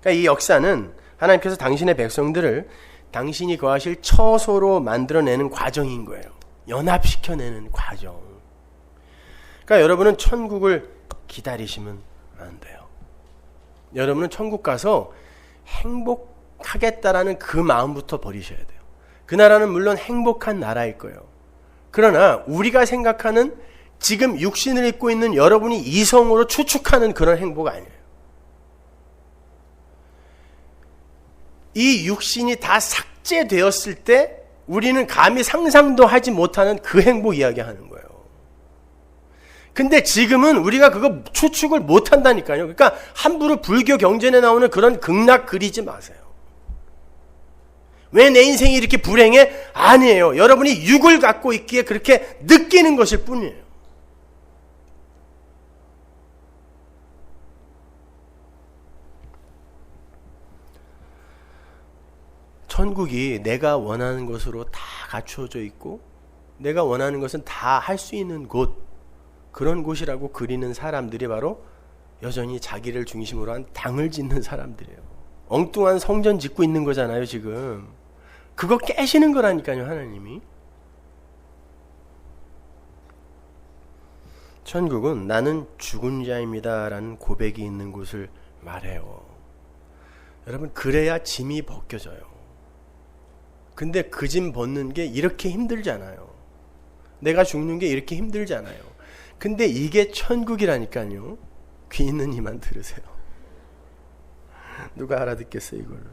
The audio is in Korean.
그러니까 이 역사는 하나님께서 당신의 백성들을 당신이 거하실 처소로 만들어내는 과정인 거예요. 연합시켜내는 과정. 그러니까 여러분은 천국을 기다리시면 안 돼요. 여러분은 천국 가서 행복하겠다라는 그 마음부터 버리셔야 돼요. 그 나라는 물론 행복한 나라일 거예요. 그러나 우리가 생각하는 지금 육신을 입고 있는 여러분이 이성으로 추측하는 그런 행복 아니에요. 이 육신이 다 삭제되었을 때 우리는 감히 상상도 하지 못하는 그 행복 이야기하는 거예요. 근데 지금은 우리가 그거 추측을 못 한다니까요. 그러니까 함부로 불교 경전에 나오는 그런 극락 그리지 마세요. 왜 내 인생이 이렇게 불행해? 아니에요. 여러분이 육을 갖고 있기에 그렇게 느끼는 것일 뿐이에요. 천국이 내가 원하는 것으로 다 갖추어져 있고 내가 원하는 것은 다 할 수 있는 곳 그런 곳이라고 그리는 사람들이 바로 여전히 자기를 중심으로 한 당을 짓는 사람들이에요. 엉뚱한 성전 짓고 있는 거잖아요, 지금. 그거 깨시는 거라니까요, 하나님이. 천국은 나는 죽은 자입니다라는 고백이 있는 곳을 말해요. 여러분, 그래야 짐이 벗겨져요. 근데 그 짐 벗는 게 이렇게 힘들잖아요. 내가 죽는 게 이렇게 힘들잖아요. 근데 이게 천국이라니까요. 귀 있는 이만 들으세요. 누가 알아듣겠어요, 이거를.